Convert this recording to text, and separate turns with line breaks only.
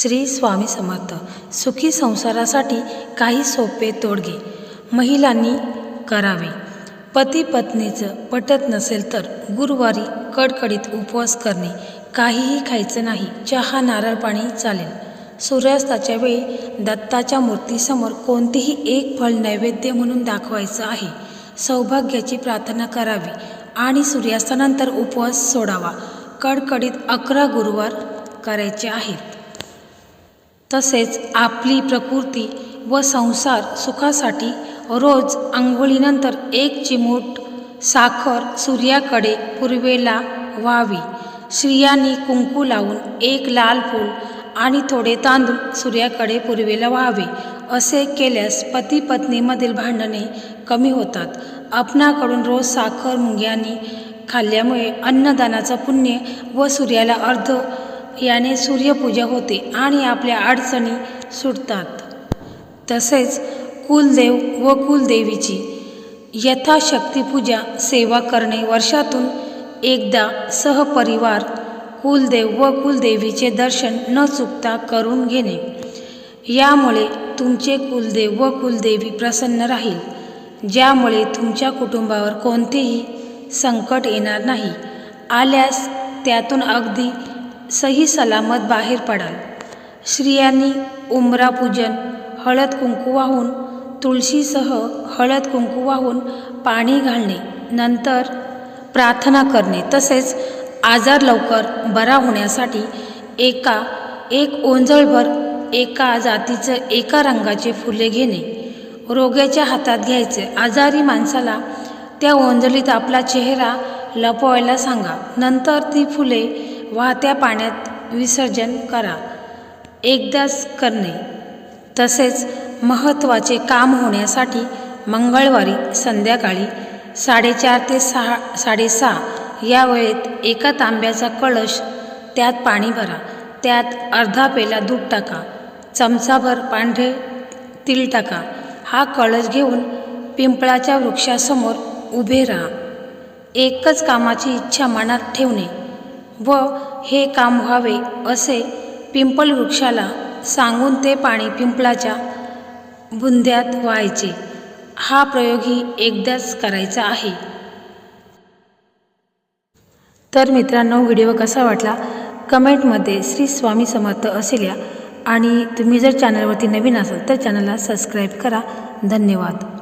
श्री स्वामी समर्थ. सुखी संसारासाठी काही सोपे तोडगे. महिलांनी करावे. पती पत्नीचं पटत नसेल तर गुरुवारी कडकडीत उपवास करणे. काहीही खायचं नाही चहा नारळ पाणी चालेल. सूर्यास्ताच्या वेळी दत्ताच्या मूर्तीसमोर कोणतेही एक फळ नैवेद्य म्हणून दाखवायचं आहे. सौभाग्याची प्रार्थना करावी आणि सूर्यास्तानंतर उपवास सोडावा. कडकडीत अकरा गुरुवार करायचे आहेत. तसेच आपली प्रकृती व संसार सुखासाठी रोज आंघोळीनंतर एक चिमूट साखर सूर्याकडे पूर्वेला व्हावी. स्त्रियांनी कुंकू लावून एक लाल फूल आणि थोडे तांदूळ सूर्याकडे पूर्वेला व्हावे. असे केल्यास पती पत्नीमधील भांडणे कमी होतात. आपणाकडून रोज साखर मुंग्यांनी खाल्ल्यामुळे अन्नदानाचं पुण्य व सूर्याला अर्ध याने सूर्यपूजा होते आणि आपल्या अडचणी सुटतात. तसेच कुलदेव व कुलदेवीची यथाशक्ती पूजा सेवा करणे वर्षातून एकदा सहपरिवार कुलदेव व कुलदेवीचे दर्शन न चुकता करून घेणे. यामुळे तुमचे कुलदेव व कुलदेवी प्रसन्न राहील. ज्यामुळे तुमच्या कुटुंबावर कोणतेही संकट येणार नाही. आल्यास त्यातून अगदी सही सलामत बाहेर पडाल. स्त्रियांनी उमरा पूजन हळद कुंकू वाहून तुळशीसह हळद कुंकू वाहून पाणी घालणे नंतर प्रार्थना करणे तसेच आजार लवकर बरा होण्यासाठी एका एक ओंजळभर एका जातीचं एका रंगाचे फुले घेणे रोग्याच्या हातात घ्यायचे. आजारी माणसाला त्या ओंजळीत आपला चेहरा लपवायला सांगा. नंतर ती फुले वाहत्या पाण्यात विसर्जन करा. एकदाच करणे. तसेच महत्त्वाचे काम होण्यासाठी मंगळवारी संध्याकाळी साडेचार ते सहा साडेसहा या वेळेत एका तांब्याचा कळश त्यात पाणी भरा. त्यात अर्धा पेला दूध टाका. चमचाभर पांढरे तीळ टाका. हा कळश घेऊन पिंपळाच्या वृक्षासमोर उभे राहा. एकच कामाची इच्छा मनात ठेवणे. व हे काम व्हावे असे पिंपल वृक्षाला सांगून ते पाणी पिंपळाच्या बुंद्यात व्हायचे. हा प्रयोगही एकदाच करायचा आहे. तर मित्रांनो व्हिडिओ कसा वाटला? कमेंटमध्ये श्री स्वामी समर्थ असेल्या आणि तुम्ही जर चॅनलवरती नवीन असाल तर चॅनलला सबस्क्राईब करा. धन्यवाद.